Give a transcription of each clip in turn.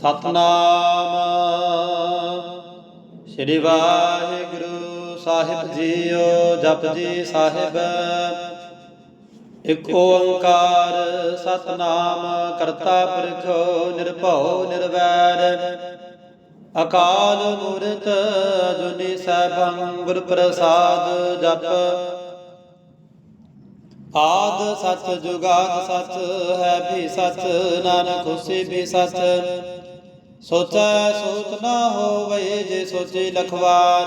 ਸਤਨਾਮ। ਸ੍ਰੀ ਵਾਹਿਗੁਰੂ ਸਾਹਿਬ ਜੀਓ ਜਪਜੀ ਸਾਹਿਬ। ਇਕ ਓੰਕਾਰ ਸਤਨਾਮ, ਕਰਤਾ ਪੁਰਖ ਨਿਰਭਉ ਨਿਰਵੈਰ। ਅਕਾਲ ਮੂਰਤ ਅਜੂਨੀ ਸੈਭੰ ਗੁਰ ਪ੍ਰਸਾਦ ਜਪ। ਆਦ ਸਚ ਜੁਗਾਦ ਸਚ ਹੈ ਵੀ ਸਚ ਨਾਨਕ ਹੋਸੀ ਵੀ ਸਚ ਸੋਚੈ ਸੋਚ ਨਾ ਹੋਵੇ ਜੇ ਸੋਚੇ ਲਖਵਾਰ।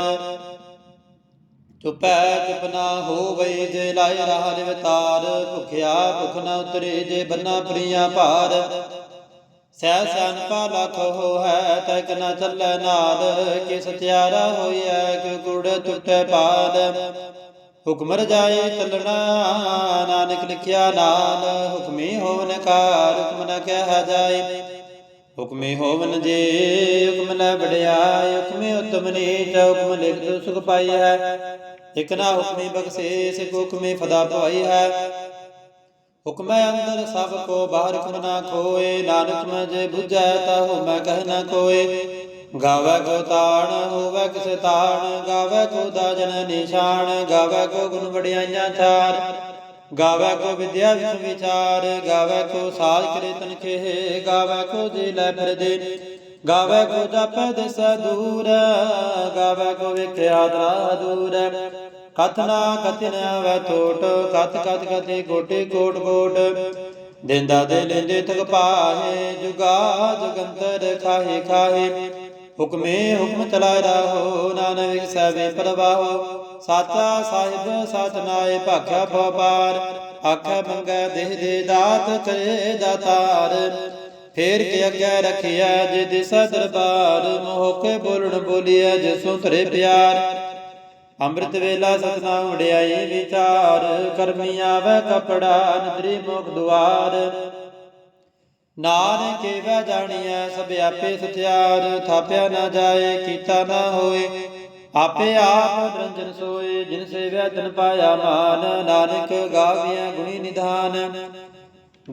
ਚੁਪੈ ਚੁਪ ਨਾ ਹੋਵੇ ਜੇ ਲਾਇ ਰਹਾ ਨਿਵਤਾਰ। ਭੁਖਿਆ ਭੁਖ ਨਾ ਉਤਰੇ ਜੇ ਬੰਨਾ ਪ੍ਰੀਆਂ ਭਾਰ। ਸਹਿ ਸਿਆਨਪਾ ਲਖ ਹੋ ਹੈ ਤੈਕ ਨਾ ਚੱਲੈ ਨਾਲ ਕਿ ਸਤਿਆਰਾ ਹੋਈਐ, ਕਿ ਗੁੜ ਟੁੱਟੈ ਪਾਲ ਹੁਕਮ ਰਜਾਏ ਚੱਲਣਾ, ਨਾਨਕ ਲਿਖਿਆ ਨਾਲ। ਹੁਕਮੀ ਹੋਵਨ ਕਾਰ, ਹੁਕਮ ਨ ਕਹਿ ਜਾਏ। ਹੁਕਮੇ ਹੋਵਨ ਜੇ, ਹੁਕਮ ਨ ਵਡਿਆਈ ਹੁਕਮੇ ਉਤਮ ਨੀਚ, ਹੁਕਮ ਲਿਖ ਸੁਖ ਪਾਈ ਹੈ। ਇਕ ਨਾ ਹੁਕਮੀ ਬਖਸ਼ੇ ਸਿਕ ਹੁਕਮੇ ਫਦਾ ਭਵਾਈ ਹੈ। ਹੁਕਮੈ ਅੰਦਰ ਸਭ ਕੋ, ਬਾਹਰ ਹੁਕਮ ਨਾ ਖੋਏ, ਨਾਨਕ ਮੈਂ ਜੇ 부ਝੈ ਤਾ ਹੋ ਮੈਂ ਕਹਿ ਨਾ ਕੋਏ ਗਾਵੇ ਕੋ ਤਾਣ, ਹੋਵੇ ਕਿਸ ਤਾਣ, ਗਾਵੇ ਕੋ ਦਾਜਨ ਨਿਸ਼ਾਨ, ਗਾਵੇ ਕੋ ਗੁਣ ਵਡਿਆਈਆਂ ਚਾਰ ਗਾਵੇ ਕੋ ਵਿਦਿਆ ਵਿੱਚ ਵਿਚਾਰ, ਗਾਵੇ ਕੋ ਸਾਜ ਕਰੇ ਤਨ ਖੇ ਗਾਵੇ ਕੋ ਜੀ ਲੈ ਫਿਰਦੇ। ਗਾਵੇ ਕੋ ਜਪੈ ਦਿਸ ਦੂਰ, ਗਾਵੇ ਕੋ ਵੇਖਿਆ ਤਰਾ ਦੂਰ। ਕਥਨਾ ਕਥਨ ਆਵੈ ਟੋਟ ਕਥ ਕਥ ਕਥੀ ਕੋਟੇ ਕੋਟ ਕੋਟ ਦਿੰਦਾ ਦੇ ਲੈਂਦੇ ਤਕ ਪਾਹੇ, ਜੁਗਾ ਜੁਗੰਤਰ ਖਾਹੇ ਖਾਹੇ। ਹੁਕਮੇ ਹੁਕਮ ਚਲਾਇ ਰਹੋ, ਨਾਨਕ ਸਭੇ ਪ੍ਰਵਾਹੋ। ਸਾਚਾ ਸਾਹਿਬ ਸਤਨਾਏ ਭਾਖਿਆ ਭਵਾਰ ਆਖੇ ਮੰਗੈ ਦੇਹ ਦੇ ਦਾਤ ਕਰੇ ਦਾਤਾਰ ਫੇਰ ਕੇ ਅੱਗੇ ਰਖਿਆ ਜੇ ਦਿਸ ਦਰਬਾਰ। ਮੋਹ ਕੇ ਬੋਲਣ ਬੋਲਿਆ ਜਿਸੋਂ ਤਰੇ ਪਿਆਰ। ਅੰਮ੍ਰਿਤ ਵੇਲਾ ਸਤਨਾਮ ਵਡਿਆਈ ਵਿਚਾਰ। ਕਰਮੀ ਆਵੇ ਕਪੜਾ, ਨਦਰੀ ਮੁਖ ਦੁਆਰ। ਨਾਨਕ ਵੈ ਜਾਣੀਐ, ਸਭ ਆਪੇ ਸਤਿਆਰ, ਥਾਪਿਆ ਨਾ ਜਾਏ, ਕੀਤਾ ਨਾ ਹੋਏ। ਆਪੇ ਆਪ ਨਿਰੰਜਨ ਸੋਏ, ਜਿਨ ਸੇਵਿਆ ਤਨ ਪਾਇਆ ਮਾਨ। ਨਾਨਕ ਗਾਵੀਐ ਗੁਣੀ ਨਿਧਾਨ।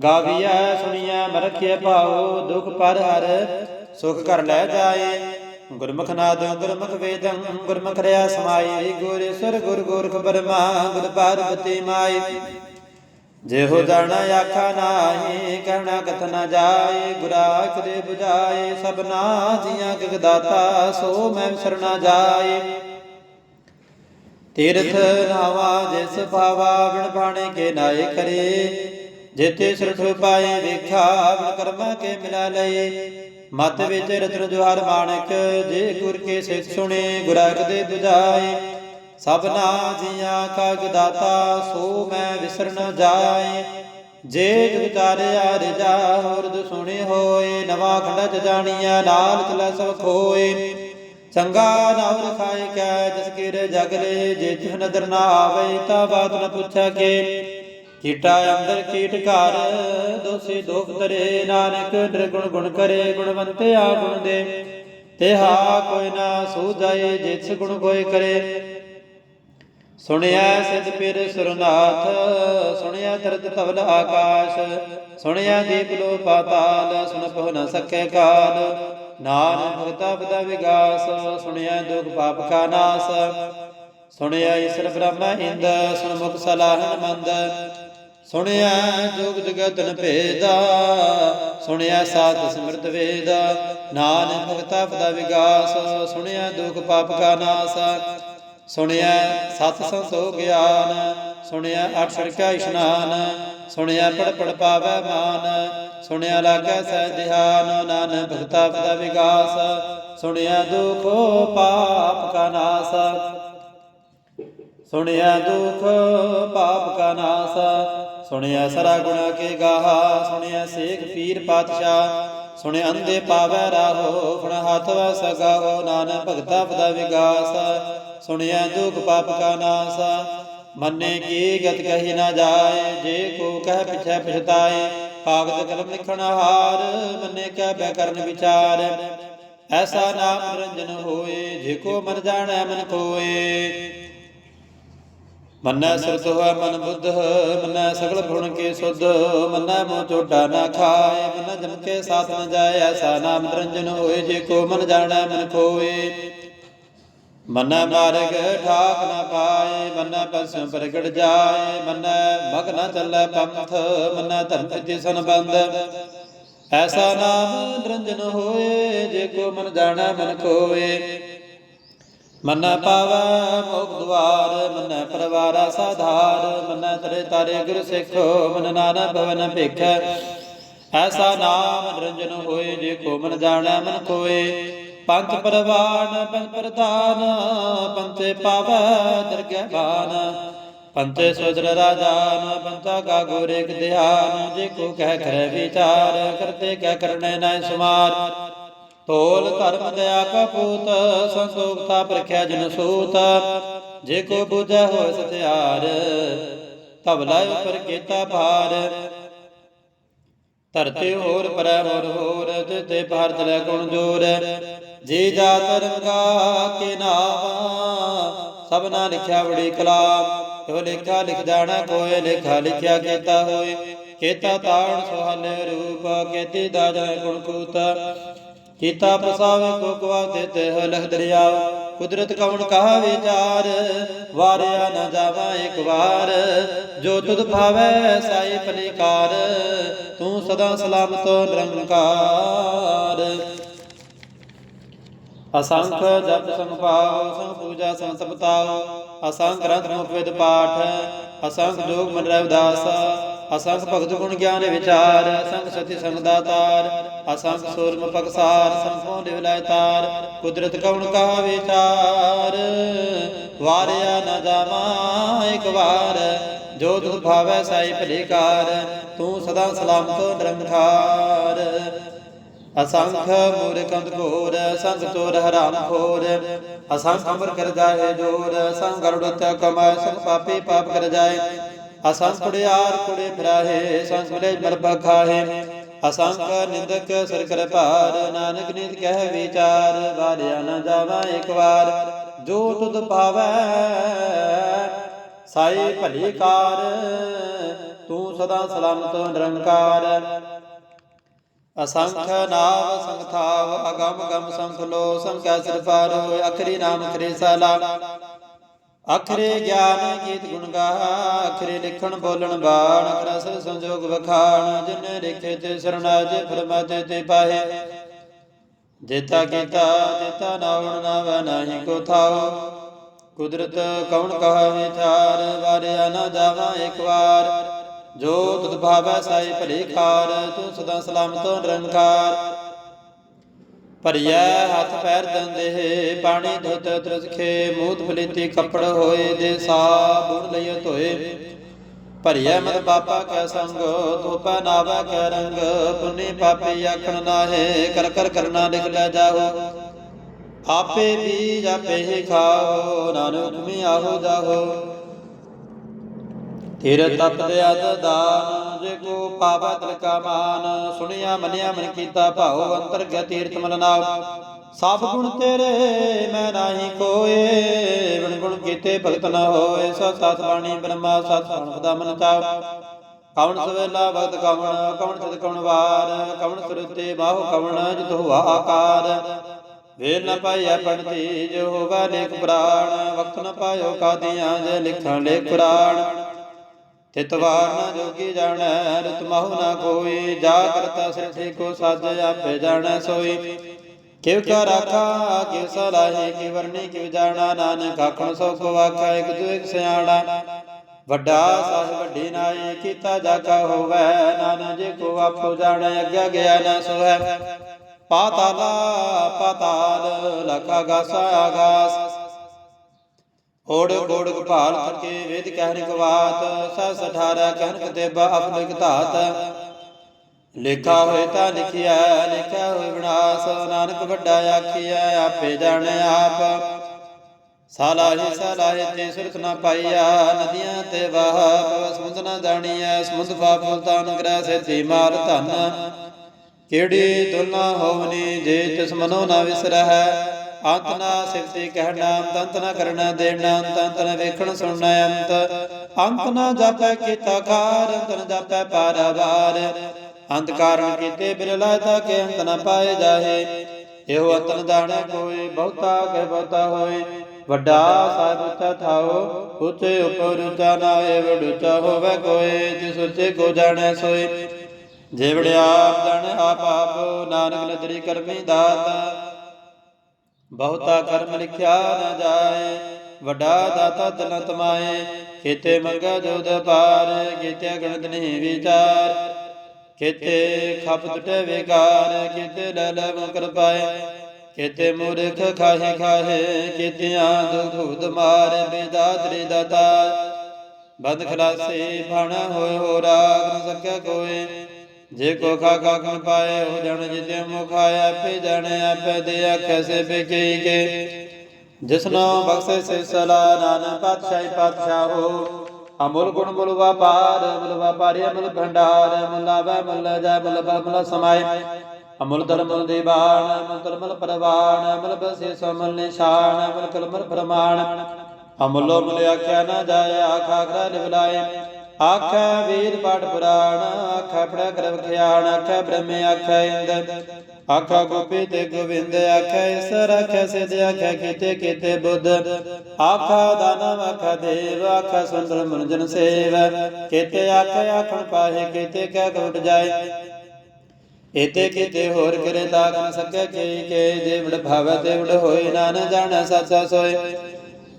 ਗਾਵੀਐ, ਸੁਣੀਐ ਮਰਖਿਐ ਭਾਉ, ਦੁਖ ਪਰ ਹਰ ਸੁਖ ਕਰ ਲੈ ਜਾਏ। ਗੁਰਮੁਖ ਨਾਦ, ਗੁਰਮੁਖ ਵੇਦੰ, ਗੁਰਮੁਖ ਰਿਆ ਸਮਾਏ। ਗੁਰ ਸੁਰ ਗੁਰ ਗੁਰਖ ਬਰਮਾ, ਗੁਰ ਪਾਰਵਤੀ ਮਾਈ ਜਿਹੋ ਜਾਣਾ ਆਖਾ ਨਾਹੀ, ਕਹਿਣਾ ਕਥ ਨ ਜਾਏ ਗੁਰਾ ਕਦੇ 부ਝਾਏ ਸਭਨਾ ਜੀਆਂ ਕਿਗ ਸੋ ਮੈਂ ਵਿਸਰਨਾ ਜਾਏ। ਤੀਰਥ ਨਾਵਾ ਜਿਸ ਭਾਵਾ, ਬਿਨ ਬਾਣੇ ਕੇ ਨਾਏ ਕਰੇ ਜੇਤੇ ਸੁਰਠ ਪਾਏ ਵੇਖਾ ਬਿਨ ਕਰਮ ਕੇ ਮਿਲਾ ਲਏ। ਮਤ ਵਿੱਚ ਰਤਨ ਜੁਹਾਰ ਮਾਨਕ ਜੇ ਗੁਰ ਕੇ ਸਿੱਖ ਸੁਣੇ ਗੁਰਾ ਦੇ 부ਝਾਏ ਸਭਨਾ ਜੀਆਂ ਕਾ ਦਾਤਾ, ਸੋ ਮੈਂ ਵਿਸਰ ਨ ਜਾਏ। ਜੇ ਜੁ ਵਿਚਾਰਿਆ ਰਜਾ ਹੋਰਦ ਸੁਣੇ ਹੋਏ, ਨਵਾ ਖੰਡਾ ਚ ਜਾਣੀਆ ਨਾਲ ਚਲਾ ਸਭ ਖੋਏ। ਚੰਗਾ ਨਾਮ ਰਖਾਏ ਕੈ, ਜਿਸ ਕੀਰੇ ਜਗਲੇ ਜੇ ਜਿਹ ਨਦਰ ਨਾ ਆਵੇ, ਤਾ ਬਾਤ ਨ ਪੁੱਛਾ ਕੇ। ਕੀਟਾ ਅੰਦਰ ਕੀਟ ਘਰ, ਦੋਸੇ ਦੋਖ ਤਰੇ ਨਾਨਕ ਨਿਰਗੁਣ ਗੁਣ ਕਰੇ, ਗੁਣਵੰਤੇ ਆ ਗੁਣ ਦੇ। ਤਿਹਾ ਕੋਈ ਨਾ ਸੂਝਾਏ, ਜਿਸ ਗੁਣ ਕੋਈ ਕਰੇ। ਸੁਣਿਆ ਸਿਧ ਪਿਰ ਸੁਰਨਾਥ, ਸੁਣਿਆ ਤਰਤ ਤਵਲ ਆਕਾਸ਼, ਸੁਣਿਆ ਦੀਪ ਲੋ ਪਾਤਾਲ, ਸੁਣ ਪਹੁ ਨ ਸਕੇ ਕਾਲ। ਨਾਨਕ ਭਗਤਾ ਪਦਾ ਵਿਗਾਸ, ਸੁਣਿਆ ਦੁਖ ਪਾਪ ਕਾ ਨਾਸ। ਸੁਣਿਆ ਈਸ਼ਰ ਬ੍ਰਹਮਾ ਇੰਦ, ਸੁਣ ਮੁਖ ਸਲਾਹਨ ਮੰਦ। ਸੁਣਿਆ ਜੋਗ ਜਗਤ ਨ ਭੇਦਾ, ਸੁਣਿਆ ਸਾਧ ਸਮਰਤ ਵੇਦ। ਨਾਨਕ ਭਗਤਾ ਪਦਾ ਵਿਗਾਸ, ਸੁਣਿਆ ਦੁਖ ਪਾਪ ਕਾ ਨਾਸ। ਸੁਣਿਆ ਸਤ ਸੰਤੋ ਗਿਆਨ, ਸੁਣਿਆ ਅਠ ਕਾ ਇਸ਼ਨਾਨ, ਸੁਣਿਆ ਪੜ ਪੜ ਪਾਵੈ ਮਾਨ, ਸੁਣਿਆ ਲਾਗੈ ਸਹਿ ਧਿਆਨ, ਨਾਨਕ ਭਗਤਾ ਪਦਾ ਵਿਗਾਸ, ਸੁਣਿਆ ਦੁਖੋ ਪਾਪ ਕਾ ਨਾਸ, ਸੁਣਿਆ ਦੁਖ ਪਾਪ ਕਾ ਨਾਸ, ਸੁਣਿਆ ਸਰਾ ਗੁਣਾ ਕੇ ਗਾਹਾ, ਸੁਣਿਆ ਸੇਖ ਪੀਰ ਪਾਤਸ਼ਾਹ ਸੁਣਿਆ ਅੰਦੇ ਪਾਵੈ ਰਾਹੋ, ਫਣ ਹੱਥ ਵ ਸਗਾਹੋ, ਨਾਨਕ ਭਗਤਾ ਪਦਾ ਵਿਗਾਸ ਸੁਣਿਆ ਦੁਖ ਪਾਪ ਕਾ ਨਾਸ। ਮੰਨੇ ਕੀ ਗਤ ਕਹੀ ਨਾ ਜਾਏ, ਜੇ ਕੋ ਕਹਿ ਪਿਛੈ ਪਛਤਾਏ ਕਾਗਦ ਕਲਮ ਲਿਖਣ ਹਾਰ, ਮੰਨੇ ਕਹਿ ਬੈ ਕਰਨ ਵਿਚਾਰ। ਐਸਾ ਨਾਮ ਨਿਰੰਜਨ ਹੋਏ, ਜੇ ਕੋ ਮਨ ਜਾਣੈ ਮਨ ਕੋਏ। ਮੰਨੈ ਸੁਰਤ ਹੋਇ ਮਨ ਬੁੱਧ, ਮੰਨੈ ਸਗਲ ਗੁਣ ਕੇ ਸੁਧ, ਮੰਨੈ ਮੋਹ ਝੋਟਾ ਨਾ ਖਾਏ, ਮੰਨੈ ਜਮ ਕੇ ਸਾਥ ਨ ਜਾਏ, ਐਸਾ ਨਾਮ ਨਿਰੰਜਨ ਹੋਏ, ਜੇ ਕੋ ਮਨ ਜਾਣੈ ਮਨ ਕੋਏ ਮੰਨੈ ਮਾਰਗ ਠਾਕ ਨ ਪਾਏ, ਮੰਨੈ ਪਸੁ ਪ੍ਰਗਟ ਜਾਏ, ਮੰਨੈ ਮਗ ਨ ਚੱਲੈ ਪੰਥ, ਮੰਨੈ ਧਰਮ ਤੇ ਸੰਬੰਧ। ਐਸਾ ਨਾਮ ਨਿਰੰਜਨ ਹੋਏ, ਜੇ ਕੋ ਮਨ ਜਾਣੈ ਮਨ ਕੋਏ ਮੰਨੈ ਪਾਵੈ ਮੋਖ ਦੁਆਰ, ਮੰਨੈ ਪਰਵਾਰਾ ਸਾਧਾਰ, ਮੰਨੈ ਤਰੇ ਤਾਰੇ ਗੁਰ ਸਿੱਖ, ਮਨ ਨਾਨਕ ਭਵਨ ਭਿਖੈ। ਐਸਾ ਨਾਮ ਨਿਰੰਜਨ ਹੋਏ, ਜੇ ਕੋ ਮਨ ਜਾਣੈ ਮਨ ਕੋਏ ਪੰਥ ਪਰਵਾਨ, ਪੰਥ ਪ੍ਰਧਾਨ, ਪੰਥੇ ਪਾਵੈ ਦਰਗਹਿ ਬਾਨ। ਪੰਥੇ ਸੋਦਰ ਰਾਜਾਨ, ਪੰਥਾ ਕਾ ਗੋਰੇਕ ਧਿਆਨ, ਜੇ ਕੋ ਕਹਿ ਕਰੈ ਵਿਚਾਰ, ਕਰਤੇ ਕਹਿ ਕਰਨੇ ਨਾ ਸੁਮਾਰ। ਤੋਲ ਧਰਮ ਦਇਆ ਕਾ ਪੂਤ ਸੰਤੋਖਤਾ ਪ੍ਰਖਿਆ ਜਨ ਸੂਤ। ਜੇ ਕੋ ਬੁਝੈ ਹੋਇ ਸਤਿਆਰ, ਤਬ ਉਪਰ ਕੀਤਾ ਭਾਰ। ਧਰਤੀ ਹੋਰ ਪਰੈ ਹੋਰ ਹੋਰ ਤੇ ਭਾਰ ਚਲੇ ਗੁਣ ਜੋਰ। ਜੀ ਜਾ ਤਰੰਗਾ ਕੇ ਨਾਮ ਸਭਨਾ ਲਿਖਿਆ ਬੜੀ ਕਲਾਮ। ਜੋ ਲਿਖਾ ਲਿਖ ਜਾਣਾ ਕੋਏ ਲਿਖਾ ਲਿਖਿਆ ਕੀਤਾ ਹੋਏ ਕੀਤਾ ਤਾਣ ਸੁਹਾਲੇ ਰੂਪ, ਕੀਤੀ ਦਾਜਾ ਗੁਣ ਕੂਤਾ। ਕੀਤਾ ਪ੍ਰਸਾਵੇ ਕੋ ਕਵਾ ਦੇਤੇ ਹੈ ਦਰਿਆ। ਕੁਦਰਤ ਕਵਣ ਕਹਾ ਵਿਚਾਰ, ਵਾਰਿਆ ਨਾ ਜਾਵਾ ਇੱਕ ਵਾਰ। ਜੋ ਤੁਧ ਭਾਵੈ ਸਾਈ ਪਲਿਕਾਰ ਤੂੰ ਸਦਾ ਸਲਾਮਤ ਨਿਰੰਕਾਰ। ਅਸੰਖ ਜਪ ਸੰਗ ਪਾਉ ਸੰਗ ਪੂਜਾ ਸੰਗ ਸਪਤਾਉ। ਅਸੰਖ ਗ੍ਰੰਥ ਮੁਖ ਵਿਦ ਪਾਠ, ਅਸੰਖ ਜੋਗ ਮਨ ਰਹਿ ਅਸੰਖ ਭਗਤ ਗੁਣ ਗਿਆਨ ਵਿਚਾਰ ਅਸੰਖ ਸਤੀ ਸੰਗ ਦਾਤਾਰ। ਅਸੰਖ ਸੂਰਮ ਪਗਸਾਰ ਸੰਖੋਂ ਦਿਵਲਾਇ ਤਾਰ, ਕੁਦਰਤ ਕਵਣ ਕਾ ਵਿਚਾਰ? ਵਾਰਿਆ ਨ ਜਾਵਾ ਇੱਕ ਵਾਰ, ਜੋ ਤੁਧ ਭਾਵੈ ਸਾਈ ਭਲੇਕਾਰ ਤੂੰ ਸਦਾ ਸਲਾਮਤ ਨਿਰੰਕਾਰ ਅਸੰਖ ਮੂਰਖੰਦ ਘੋਰ, ਸੰਗ ਚੋਰ ਹਰਾਮ ਖੋਰ, ਅਸੰਖ ਅਮਰ ਕਰ ਜਾਏ ਜੋਰ, ਸੰਗ ਗਰੁੜਤ ਕਮਾਏ, ਸੰਗ ਪਾਪੀ ਪਾਪ ਕਰ ਜਾਏ। ਅਸੰਖ ਕੁੜਿਆਰ ਕੁੜੇ ਫਿਰਾਹੇ ਸੰਗ ਮਿਲੇ ਮਰ ਅਸੰਖ ਨਿੰਦਕ ਸਿਰ ਕਰ ਭਾਰ, ਨਾਨਕ ਨੀਤ ਕਹਿ ਵਿਚਾਰ, ਵਾਰਿਆ ਨ ਜਾਵਾ ਇੱਕ ਵਾਰ, ਜੋ ਤੁਧ ਭਾਵੈ ਸਾਈ ਭਲੀ ਕਾਰ, ਤੂੰ ਸਦਾ ਸਲਾਮਤ ਨਿਰੰਕਾਰ। ਅਸੰਖ ਨਾਮ ਸੰਖ ਥਾਵ, ਅਗਮ ਗਮ ਸੰਖ ਲੋ ਸੰਖਿਆ ਸਿਰ ਪਾਰ ਹੋਏ, ਅਖਰੀ ਨਾਮ ਖਰੇ ਸਾਲਾ। ਅਖਰੇ ਗਿਆਨ ਗੀਤ ਗੁਣ ਗਾਹਾ ਅਖਰੇ ਲਿਖਣ ਬੋਲਣ ਬਾਣ, ਰਸ ਸੰਜੋਗ ਵਖਾਣ, ਜਿਨੇ ਲਿਖੇ ਤੇ ਸਰਣਾ ਫਰਮਾਤੇ ਤੇ ਪਾਹੇ। ਜੇਤਾ ਕੀਤਾ ਜੇਤਾ ਨਾਵਣ ਨਾਵ ਨਾਹੀ ਕੋ ਥਾਉ ਕੁਦਰਤ ਕੌਣ ਕਹਾ ਵਿਚਾਰ ਵਾਰਿਆ ਨਾ ਜਾਵਾ ਇੱਕ ਵਾਰ। ਜੋ ਤੁਧ ਭਾਵੈ ਸਾਈ ਭਲੇ ਕਾਰ ਤੂੰ ਸਦਾ ਸਲਾਮਤ ਨਿਰੰਕਾਰ ਭਰੀਐ ਹੱਥ ਪੈਰ ਦੰਦੇ ਪਾਣੀ ਧੁਤ ਤਰਸਖੇ ਮੂਤ ਫਲੀਤੀ ਕੱਪੜ ਹੋਏ ਦੇ ਸਾਬੁਣ ਲਈਏ ਧੋਏ। ਭਰੀਐ ਮਨ ਪਾਪਾ ਕੈ ਸੰਗ, ਧੋਪਾ ਨਾਵਾ ਕੈ ਰੰਗ, ਪੁਨੀ ਪਾਪੀ ਆਖਣ ਨਾਹੇ, ਕਰ ਕਰ ਕਰਨਾ ਲਿਖ ਲੈ ਜਾਓ ਆਪੇ ਬੀਜ ਆਪੇ ਹੀ ਖਾਓ, ਨਾਨਕ ਤੁਮੀ ਆਹੋ ਜਾਹੋ। ਤੇਰੇ ਤਪ ਦੇ ਅਦ ਦਾਨ ਜੇ ਕੋ ਪਾਵੈ ਤਿਲ ਮਾਨ, ਸੁਣਿਆ ਮੰਨਿਆ ਮਨ ਕੀਤਾ ਭਾਉ ਅੰਤਰ ਤੀਰਥ ਮਲ ਨਾਮ ਸਭ ਗੁਣ ਤੇਰੇ ਮੈਂ ਨਾਹੀ ਕੋਏ ਗੁਣ ਗੁਣ ਕੀਤੇ ਭਗਤ ਨ ਹੋਏ। ਸਤ ਸਤ ਬਾਣੀ ਬ੍ਰਹਮਾ, ਸਤ ਸੰਪਦਾ ਮਨ ਚਾਉ। ਕਵਣ ਸਵੇਲਾ ਭਗਤ ਕਵਣ ਕਵਣ ਚਿਤ ਕਵਣ ਵਾਰ, ਕਵਣ ਸੁਰਤੇ ਬਾਹੂ ਕਵਣ ਜਿਤ ਹੋਆ ਆਕਾਰ। ਵੇਰ ਨ ਪਾਈਐ ਪੰਡਤੀ ਜੋ ਹੋਵਾ ਲੇਖ ਪੁਰਾਣ। ਵਕਤ ਨ ਪਾਇਓ ਕਾਦੀਆਂ ਜੇ ਲਿਖਣ ਲੇ ਪੁਰਾਣ। ਤਿਤਵਾਰ ਨਾ ਜੋਗੀ ਜਾਣੈ, ਰਤ ਮਹੁ ਨਾ ਕੋਈ ਜਾ ਕਰਤਾ ਸਿਰਥੇ ਕੋ ਸਾਜ ਆਪੇ ਜਾਣੈ ਸੋਈ। ਕਿਵ ਕਾ ਰਾਖਾ, ਕਿਵ ਸਲਾਹੇ ਕਿ ਵਰਨੇ ਕਿਵ ਜਾਣਾ, ਨਾਨਕ ਆਖਣ ਸੋ ਕੋ ਆਖਾ ਇਕ ਦੂ ਇਕ ਸਿਆਣਾ। ਵੱਡਾ ਸਾਹਿਬ ਵੱਡੀ ਨਾਈ, ਕੀਤਾ ਜਾਗਾ ਹੋਵੈ, ਨਾਨਕ ਜੇ ਕੋ ਆਪੋ ਜਾਣੈ, ਅੱਗੇ ਗਿਆ ਨਾ ਸੋਹੈ। ਪਾਤਾਲਾ, ਪਾਤਾਲ, ਲਖਾ ਗਾਸਾ, ਆਗਾਸ। ਓੜ ਗੋੜ ਗੋਪਾਲ ਥਕੇ ਵੇਦ ਕਹਿਨ ਕਵਾਤ ਸਸ 18 ਕਹਿਨ ਕਤੇਬਾ ਅਫਲਿਕ ਧਾਤ। ਲਿਖਾ ਹੋਏ ਤਾਂ ਲਿਖਿਆ ਲਿਖਿਆ ਹੋਏ ਵਿਨਾਸ਼, ਨਾਨਕ ਵੱਡਾ ਆਖੀਐ ਆਪੇ ਜਾਣੈ ਆਪ। ਸਾਲਾਹੀ ਸਾਲਾਹੀ ਤੇ ਸੁਰਤ ਨਾ ਪਾਈਆ, ਨਦੀਆਂ ਤੇ ਵਾਹ ਪਵ ਸਮੁੰਦ ਨਾ ਜਾਣੀਐ, ਸਮੁੰਦ ਪਾਪ ਮੁਲਤਾਨ ਗ੍ਰਹਿ ਸੇਤੀ ਮਾਲ ਧਨ। ਕਿਹੜੀ ਦੁਲਨਾ ਹੋਵਨੀ, ਜੇ ਤਿਸ ਮਨੋ ਨਾ ਵਿਸਰਹਿ। ਅੰਤ ਨਾ ਸਿਫਤੀ ਕਹਿਣਾ ਅੰਤ ਨਾ ਕਰਨਾ ਦੇਣਾ ਅੰਤ ਨਾ ਵੇਖਣ, ਸੁਣਨਾ ਅੰਤ। ਅੰਤ ਨਾ ਜਾਪੈ ਕੀਤਾ ਕਾਰ ਅੰਤ ਨਾ ਜਾਪੈ ਪਾਰਵਾਰ। ਅੰਤ ਕਾਰਨ ਕੀਤੇ ਬਿਰਲਾ ਤਾ ਕੇ ਅੰਤ ਨਾ ਪਾਏ ਜਾਹੇ। ਇਹੋ ਅਤਨ ਦਾਣੇ ਕੋਈ ਬਹੁਤਾ ਕੇ ਬਹੁਤਾ ਹੋਏ। ਵੱਡਾ ਸਾਹਿਬ ਉੱਚਾ ਥਾਓ ਉੱਚੇ ਉਪਰ ਉੱਚਾ ਨਾਏ, ਵਡੂਚਾ ਹੋਵੇ ਕੋਈ ਜਿਸ ਉੱਚੇ ਕੋ ਜਾਣੈ ਸੋਏ। ਜੇ ਵੜਿਆ ਆਪ ਜਾਣੈ ਆਪ ਆਪ, ਨਾਨਕ ਨਦਰੀ ਕਰਮੀ ਦਾਤਾ। ਬਹੁਤਾ ਕਰਮ ਲਿਖਿਆ ਨਾ ਜਾਏ, ਵੱਡਾ ਦਾਤਾ ਤਨ ਤਮਾਏ ਕੀਤੇ ਮੰਗਾ ਜੋਦ ਪਾਰ ਕੀਤੇ ਗਣਤ ਨਹੀਂ ਵਿਚਾਰ। ਕੀਤੇ ਖਪ ਟੁਟੇ ਵਿਕਾਰ ਕੀਤੇ ਲੈ ਲੈ ਮੁਕਰ ਪਾਏ। ਕੀਤੇ ਮੂਰਖ ਖਾਹੇ ਖਾਹੇ ਕੀਤਿਆਂ ਦੁਖ ਮਾਰ, ਬੇਦਾਤਰੀ ਦਾਤਾ ਬੰਦ ਖਲਾਸੇ ਫਣ ਹੋਏ ਹੋ ਰਾਗ ਨ ਸਕਿਆ ਕੋਏ। ਜੇ ਕੋ ਖਾ ਖਾ ਕਨ ਪਾਏ ਹੋ ਜਣ ਜਿਤੇ ਮੁਖ ਆਇਆ, ਆਪੇ ਜਾਣੇ, ਆਪੇ ਦੇ ਆਖੇ, ਸੇ ਬਿਕੀ ਕੇ। ਜਿਸਨੋ ਬਖਸ਼ੇ ਸੇ ਸਲਾ ਨਾਨਕ ਪਾਤਸ਼ਾਹੀ ਪਾਤਸ਼ਾਹੋ, ਅਮੁਲ ਗੁਣ ਮੁਲ ਵਪਾਰ ਮੁਲ ਵਪਾਰੀ, ਅਮੁਲ ਭੰਡਾਰ ਮੁਲ ਆਵੈ ਮੁਲ ਜਾ ਮੁਲ ਬਲ ਸਮਾਏ। ਅਮੁਲ ਦਲ ਮੁਲ ਅਮੁਲ ਦਲ ਪਰਵਾਨ ਅਮੁਲ ਬਸੇ ਸਮਲ ਨਿਸ਼ਾਨ, ਅਮੁਲ ਕਲਮਲ ਪ੍ਰਮਾਣ। ਅਮੁਲੋ ਮੁਲ ਆਖਿਆ ਨਾ ਜਾਏ, ਆਖਾ ਗ੍ਰਹਿ ਨਿਵਲਾਏ ਆਖੈ ਵੇਦ ਪਾਠ ਪੁਰਾਣ, ਆਖੈ ਪੜਿਆ ਕਰ ਵਿਖਿਆਣ, ਆਖੈ ਬ੍ਰਹਮੇ, ਆਖੈ ਇੰਦ। ਆਖਾ ਗੋਪੀ ਤੇ ਗੋਵਿੰਦ ਆਖੈ ਈਸਰ, ਆਖੈ ਸਿਧ, ਆਖੈ ਕੀਤੇ ਕੀਤੇ ਬੁੱਧ। ਆਖਾ ਦਾਨਵ, ਆਖਾ ਦੇਵ, ਆਖਾ ਸੁੰਦਰ ਮਨਜਨ ਸੇਵ। ਕੀਤੇ ਆਖੈ, ਆਖਣ ਪਾਹੇ ਕੀਤੇ ਕਹਿ ਘਟ ਜਾਏ। ਇਤੇ ਕੀਤੇ ਹੋਰ ਕਰੇ ਤਾਕ ਨ ਸਕੈ ਕੇ ਕੇ, ਜੇ ਵਡ ਭਾਵੈ ਤੇ ਹੋਏ ਨਾਨ ਜਾਣੈ, ਸੱਚਾ ਸੋਏ।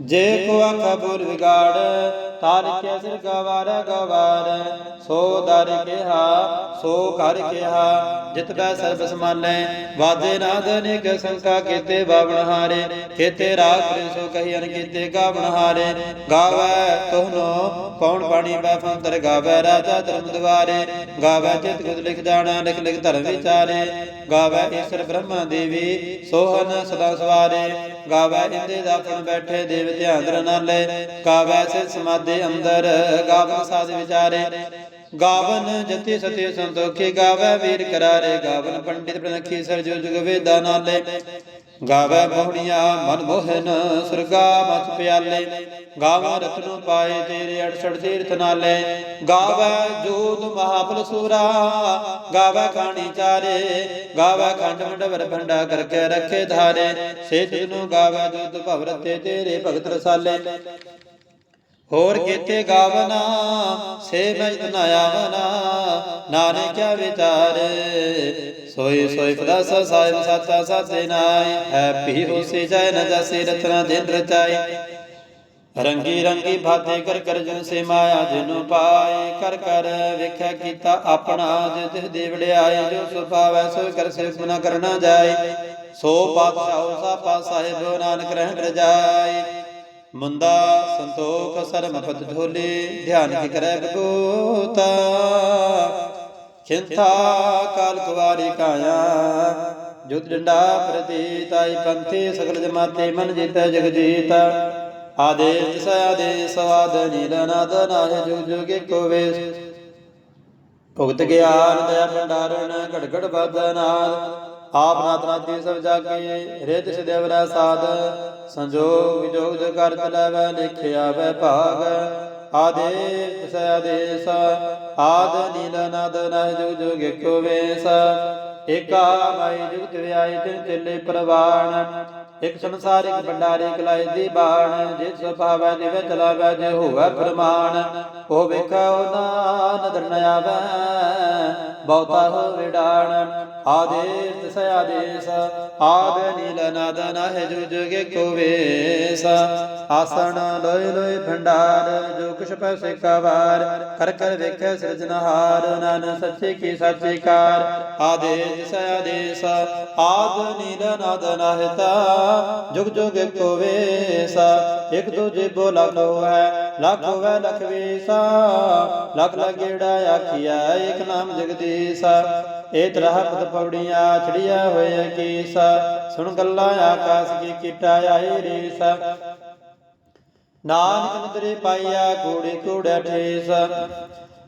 ਜੇ ਕੋ ਆਖਾ ਬੋਲ ਵਿਗਾੜ ਤਾਰ ਕੇ ਸਿਰ ਗਵਾਰ ਗਵਾਰ। ਸੋ ਦਰ ਕਿਹਾ, ਸੋ ਕਰ ਕਿਹਾ। ਜਿਤ ਬੈ ਸਰਬ ਸਮਾਨੈ, ਵਾਜੇ ਨਾਦ ਅਨੇਕ ਸੰਕਾ ਕੀਤੇ ਬਾਵਣ ਹਾਰੇ। ਕੀਤੇ ਰਾਗ ਸੋ ਕਹੀ ਅਨ ਕੀਤੇ ਗਾਵਣ ਹਾਰੇ। ਗਾਵੈ ਤੋਹਨੋ ਪੌਣ ਪਾਣੀ ਬੈ ਫੰਤਰ ਗਾਵੈ, ਰਾਜਾ ਧਰਮ ਦੁਆਰੇ ਗਾਵੈ ਚਿਤ ਗੁਦ ਲਿਖ ਜਾਣਾ, ਲਿਖ ਲਿਖ ਧਰਮ ਵਿਚਾਰੇ। ਗਾਵੈ ਈਸ਼ਰ ਬ੍ਰਹਮਾ ਦੇਵੀ, ਸੋਹਨ ਸਦਾ ਸਵਾਰੇ। ਗਾਵੈ ਇੰਦੇ ਦਾਤਨ ਬੈਠੇ, ਦੇਵ ਧਿਆਨ ਦਰ ਨਾਲੇ। ਗਾਵੈ ਸੇ ਸਮਾਧੀ ਅੰਦਰ ਗਾਵਨ ਸਾਧ ਵਿਚਾਰੇ। ਗਾਵਨ ਜਤੀ ਸਤੀ ਸੰਤੋਖੀ ਗਾਵੈ ਵੀਰ ਕਰਾਰੇ। ਗਾਵਨ ਪੰਡਿਤ ਪ੍ਰਣਖੀ ਸਰ ਜੁਗ ਵੇਦਾ ਨਾਲੇ। ਗਾਵੈ ਮੋਹਣੀਆਂ ਮਨ ਮੋਹਨ, ਸੁਰਗਾ ਮਤ ਪਿਆਲੇ। ਗਾਵੈ ਰਤਨੁ ਪਾਏ ਤੇਰੇ 68 ਤੀਰਥ ਨਾਲੇ। ਗਾਵੈ ਜੋਤ ਮਹਾਬਲ ਸੂਰਾ। ਗਾਵੈ ਖਾਣੀ ਚਾਰੇ। ਗਾਵੈ ਖੰਡ ਮੰਡਵਰ ਭੰਡਾ ਕਰਕੇ ਰੱਖੇ ਧਾਰੇ। ਸੇ ਨੂੰ ਗਾਵੈ ਜੋਤ ਭਵ ਤੇਰੇ ਭਗਤ ਰਸਾਲੇ। ਹੋਰ ਕੀਤੇ ਗਾਵਨਾ, ਸੇ ਮਜਦ ਨ ਆਵਨਾ, ਨਾਨਕ ਕਿਆ ਵਿਚਾਰ ਸੋਈ ਸੋਈ ਪਦਾਸ ਸਾਹਿਬ, ਸਾਚਾ ਸਾਚੇ ਨਾਈ ਹੈ ਹੋਸੀ ਜੈ ਨ ਜਸੇ ਰਤਨਾ ਦਿਨ ਰਚਾਈ ਰੰਗੀ ਰੰਗੀ ਭਾਤੇ ਕਰ ਕਰ ਜਨ ਸੇ ਮਾਇਆ ਜਿਨੂ ਪਾਏ, ਕਰ ਕਰ ਵੇਖਿਆ ਕੀਤਾ ਆਪਣਾ ਜਿਤ ਦੇਵੜਿਆਏ ਜੋ ਸੁਭਾਵੈ ਸੋ ਕਰ ਸੇ ਗੁਨਾ ਕਰਨਾ ਜਾਏ। ਸੋ ਪਾਤਸ਼ਾਹ ਸਾ ਪਾ ਸਾਹਿਬ, ਨਾਨਕ ਰਹਿਣ ਰਜਾਈ ਮੁੰਦਾ ਸੰਤੋਖ ਸਰਮ ਢੋਲੇ, ਧਿਆਨ ਕੀ ਕਰੈ ਬਗੋਤਾ ਖਿੰਥਾ ਕਾਲ ਕੁਵਾਰੀ ਕਾਇਆ ਜੁਦ ਡੰਡਾ ਪ੍ਰਤੀਤ ਪੰਥੀ ਸਗਲ ਜਮਾਤੇ, ਮਨ ਜੀਤੈ ਜਗ ਜੀਤ। ਆਦੇਸ ਆਦੇਸ ਆਦ ਨੀਲ ਨਾਦ ਨਾਹਿ ਜੁਗ ਜੁਗੇ ਕੋ ਵੇਸ। ਭੁਗਤ ਗਿਆਨ ਦਇਆ ਭੰਡਾਰਨ ਘੜ ਘੜ ਬਾਦਨਾਦ ਆਪ ਨਾਥ ਨਾਥੀ ਸਭ ਜਾਗੇ ਰਿਤ ਸਿਦੇਵਰਾ ਸਾਧ। ਸੰਜੋਗ ਵਿਜੋਗ ਜੋ ਕਰ ਚਲਾਵੈ ਲਿਖਿਆ ਵੈ ਭਾਗ। ਆਦੇਸ ਆਦੇਸ, ਆਦ ਨੀਲ ਨਾਦ ਨਾਹਿ ਜੁਗ ਜੁਗ ਇੱਕੋ ਵੇਸ। ਏਕਾ ਮਾਈ ਜੁਗਤ ਵਿਆਈ ਤਿਨ ਚਿਲੇ ਪ੍ਰਵਾਣ। ਇਕ ਸੰਸਾਰਿਕ ਭੰਡਾਰੇ ਕਲਾਈ ਦੀ ਬਾਣ। ਜਿਸ ਸੁਭਾਵੈ ਨਿਵੇ ਚਲਾਵੈ, ਜੇ ਹੋਵੇ ਫਰਮਾਨ ਉਹ ਵੇਖਾ ਉਹ ਨਾ ਨਦਰ ਨ ਆਵੈ, ਬਹੁਤਾ ਹੋਵੇ ਡਾਣ ਆਦੇਸ ਆਦੇਸ, ਆਦ ਨੀਲ ਨਾਦ ਨਾਹਿ ਜੁਗ ਜੁਗ ਕੋ ਆਸਣ ਲੋਇ ਲੋਇ ਭੰਡਾਰ, ਜੋ ਕੁਛ ਪੈਸੇ ਕਾ ਕਰ ਕਰ ਵੇਖੈ ਸਿਰਜਨਹਾਰ ਨਾਨਕ ਸੱਚੇ ਕੀ ਸਾਚੀ ਕਾਰ। ਆਦੇਸ ਆਦੇਸ, ਆਦ ਨੀਲ ਨਾਦ ਨਾਹਿਤਾ ਜੁਗ ਜੁਗ ਕੋ ਵੇਸ। ਦੂਜੇ ਬੋ ਲਖ ਹੋਐ ਲਖ ਹੋਐ ਲਖ ਵੇਸਾ। ਲਖ ਲਗੇੜਾ ਆਖੀਆ ਏਕ ਨਾਮ ਜਗਦੀਸ਼। ਏ ਤਰਹ ਪੌੜੀਆਂ ਛੜੀਆਂ ਹੋਏ ਕੀਸ। ਸੁਣ ਗੱਲਾਂ ਆਕਾਸ ਕੀ ਕੀਟਾ ਆਏ ਰੀਸ। ਨਾਨਕ ਨਦਰੇ ਪਾਈਆ ਕੋੜੇ ਕੋੜਾ ਠੇਸ।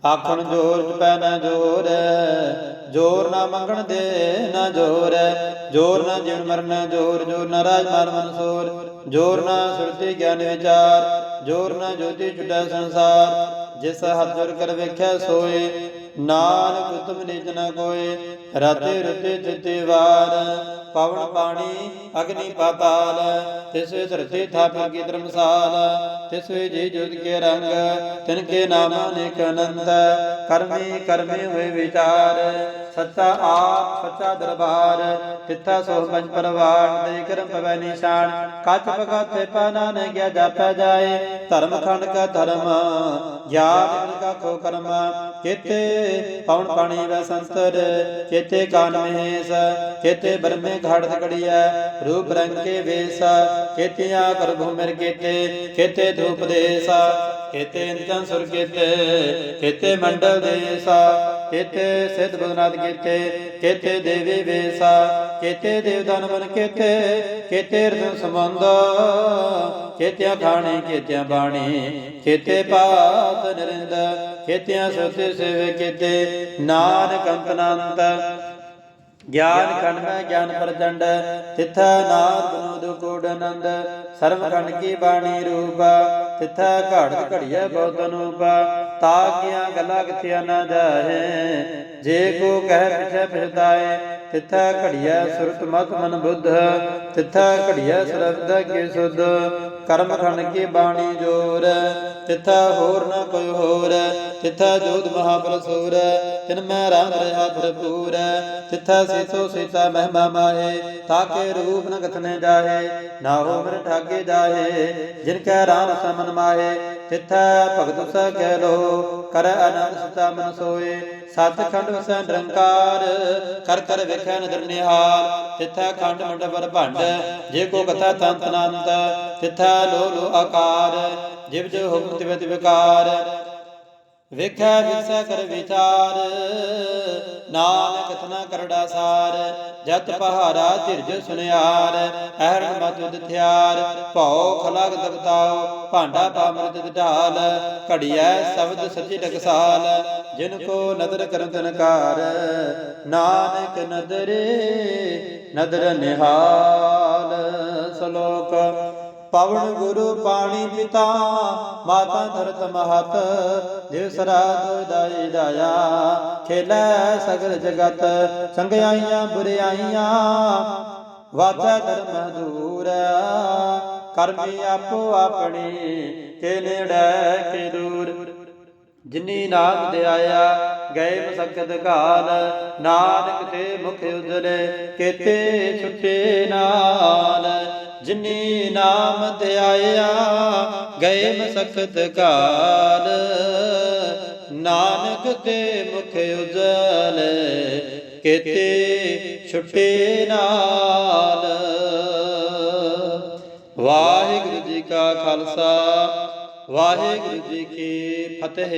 ਆਖਣ ਜੋਰ ਜਪੈ ਨਾ ਜੋਰ। ਜੋਰ ਨਾ ਮੰਗਣ ਦੇ ਨਾ ਜੋਰ। ਜੋਰ ਨਾ ਜਿਣ ਮਰਨ ਜੋਰ ਜੋਰ ਨਾ ਰਾਜ ਮਾਰ ਮਨਸੂਰ। ਜੋਰ ਨਾ ਸੁਰਤੀ ਗਿਆਨ ਵਿਚਾਰ। ਜੋਰ ਨਾ ਜੋਤੀ ਛੁਟੈ ਸੰਸਾਰ। ਜਿਸ ਹੱਥ ਜੁਰ ਕਰ ਵੇਖਿਆ ਸੋਏ। ਨਾਨਕ ਉਤਮ ਨਿਜ ਨ ਕੋਏ ਰਤੇ ਰਤੇ ਤਿਤੇ ਵਾਰ। ਪਵਨ ਪਾਣੀ, ਅਗਨੀ ਪਾਤਾਲ ਤਿਸਵੇ ਧਰਤੀ ਥਾਪਿ ਕੀ ਧਰਮਸਾਲ ਤਿਸਵੇ ਜੀ ਜੁਦ ਕੇ ਰੰਗ, ਤਿਨ ਕੇ ਨਾਮ ਅਨੇਕ ਅਨੰਤ, ਕਰਮੀ ਕਰਮੀ ਹੋਏ ਵਿਚਾਰ, ਸੱਚਾ ਆਪ, ਸੱਚਾ ਦਰਬਾਰ, ਤਿੱਥਾ ਸੋ ਪੰਜ ਪਰਵਾਰ ਦੇ ਕਰਮ ਪਵੈ ਨਿਸ਼ਾਨ, ਕੱਚ ਪਗਾਤੇ ਪਾਨਾ ਨ ਗਿਆ ਜਾਪੈ ਜਾਏ, ਧਰਮ ਖੰਡ ਕਾ ਧਰਮ ਗਿਆਨ ਕਾ ਖੋ ਕਰਮ ਕੇਤੇ ਪਵਨ ਪਾਣੀ ਵੈ ਸੰਤਰ ਕੇਤੇ ਕਾਨ ਮਹੇਸ ਕੇਤੇ ਬਰਮੇ ਘਾੜ ਘੜੀਐ ਰੂਪ ਰੰਗ ਕੇ ਵੇਸ, ਕੇਤਿਆਂ ਕਰ ਭੂਮਿਰ ਕੇਤੇ ਕੇਤੇ ਧੂਪ ਦੇਸ, ਕੇਤੇ ਇੰਦਨ ਸੁਰ ਕੇਤੇ ਕੇਤੇ ਮੰਡਲ ਦੇਸਾ, ਕੇਤੇ ਸਿਧ ਬੁਧਨਾਥ ਕੇਤੇ ਕੇਤੇ ਦੇਵੀ ਵੇਸਾ, ਕੇਤੇ ਦੇਵਦਾਨ ਬਨ ਕੇਤੇ ਕੇਤੇ ਰਤਨ ਸੰਬੰਧ, ਕੇਤਿਆਂ ਖਾਣੇ ਕੇਤਿਆਂ ਬਾਣੀ, ਕੇਤੇ ਪਾਤ ਨਰਿੰਦ, ਕੇਤਿਆਂ ਸੋਤੇ ਸੇਵੇ ਕੇਤੇ, ਨਾਨਕ ਅੰਤਨੰਤ ਗਿਆਨ ਖੰਡ ਮੈਂ ਗਿਆਨ ਪ੍ਰਚੰਡ, ਤਿਥੈ ਨਾਦ ਬਨੋਦ ਕੋਡ ਆਨੰਦ, ਸਰਵ ਖੰਡ ਕੀ ਬਾਣੀ ਰੂਪ, ਤਿਥੈ ਘੜਤ ਘੜੀਐ ਬਹੁਤ ਅਨੂਪ, ਤਾ ਕੀਆਂ ਗੱਲਾਂ ਕਿਥਿਆ ਨਾ ਜਾਹੇ, ਜੇ ਕੋ ਕਹਿ ਪਿਛੈ ਪਛਤਾਏ, ਤਿਥੈ ਘੜੀਐ ਸੁਰਤ ਮਤ ਮਨ ਬੁੱਧ, ਤਿਥੈ ਘੜੀਐ ਸਰਬਦ ਕੀ ਸੁਧ, ਕਰਮ ਖੰਡ ਕੀ ਬਾਣੀ ਜੋਰ, ਤਿਥੈ ਹੋਰ ਨ ਕੋਈ ਹੋਰ, ਤਿਥੈ ਜੋਤ ਮਹਾਬਲ ਤਿਨ ਮੈਂ ਰਾਮ ਰਹਾ ਭਰਪੂਰ ਤਿਥੈ ਸੀਤੋ ਸੀਤਾ ਮਹਿਮਾ ਮਾਹੇ, ਤਾਕੇ ਰੂਪ ਨ ਕਥਨੇ ਜਾਹੇ ਨਾ ਹੋ ਮਰ ਠਾਗੇ ਜਾਹੇ, ਜਿਨ ਕੈ ਰਾਮ ਸਮਨ ਮਾਹੇ, ਤਿਥੈ ਭਗਤ ਸੈ ਕਹਿ ਲੋ ਕਰ ਅਨੰਦ ਸਤਾ ਮਨ ਸੋਏ ਸਤਖੰਡ ਵਸੈ ਨਿਰੰਕਾਰ, ਕਰ ਕਰ ਵੇਖੈ ਨਦਰ ਨਿਹਾਲ। ਤਿਥੈ ਖੰਡ ਮੰਡਪਰ ਭੰਡ, ਜੇ ਕੋ ਕਥਾ ਤੰਤ ਅਨੰਤ, ਤਿਥੈ ਲੋ ਲੋ ਆਕਾਰ, ਜਿਵ ਜੋ ਹੁਕਮ ਤਿਵ ਤਿਵ ਵੇਖੈ ਵਿਸੈ ਕਰ ਵਿਚਾਰ, ਨਾਨਕ ਕਥਨਾ ਕਰੜਾ ਸਾਰ, ਜਤ ਪਹਾਰਾ ਧਿਰਜ ਸੁਨਿਆਰ, ਅਹਰਣ ਮਤ ਥਿਆਰ, ਭਉ ਖਲਗ ਦਬਤਾਉ, ਭਾਂਡਾ ਪਾਮਰਤ ਢਾਲ ਘੜੀਐ ਸ਼ਬਦ ਸੱਚੀ ਟਕਸਾਲ, ਜਿਨ ਕੋ ਨਦਰ ਕਰਨ ਤਨਕਾਰ ਨਾਨਕ ਨਦਰੇ, ਨਦਰ ਨਿਹਾਲ, ਸ਼ਲੋਕ ਪਵਨ ਗੁਰੂ ਪਾਣੀ ਪਿਤਾ, ਮਾਤਾ ਧਰਤ ਮਹਤ ਦਿਵ ਸਰਾ ਦਾਈ ਦਾਇਆ। ਖੇਲੇ ਸਗਲ ਜਗਤ, ਸੰਗਿਆਈਆਂ ਬੁਰਿਆਈਆਂ, ਵਾਚਾ ਧਰਮ ਦੂਰ। ਕਰਮੀ ਆਪੋ ਆਪਣੀ ਕੇ ਨੇੜੇ ਕੇ ਦੂਰ। ਜਿਨੀ ਨਾਮ ਧਿਆਇਆ ਗਏ ਮਸਕਤ ਕਾਲ ਨਾਨਕ ਤੇ ਮੁਖ ਉਜਰੇ ਕੇਤੇ ਛੁੱਟੇ ਨਾਲ। ਜਿਨੀ ਨਾਮ ਦਿਆਇਆ ਗਏ ਮਸਕਤ ਕਾਲ ਨਾਨਕ ਤੇ ਮੁਖ ਉਜਲੇ, ਕੇਤੇ ਛੁੱਟੇ ਨਾਲ। ਵਾਹਿਗੁਰੂ ਜੀ ਕਾ ਖਾਲਸਾ ਵਾਹਿਗੁਰੂ ਜੀ ਕੀ ਫਤਿਹ।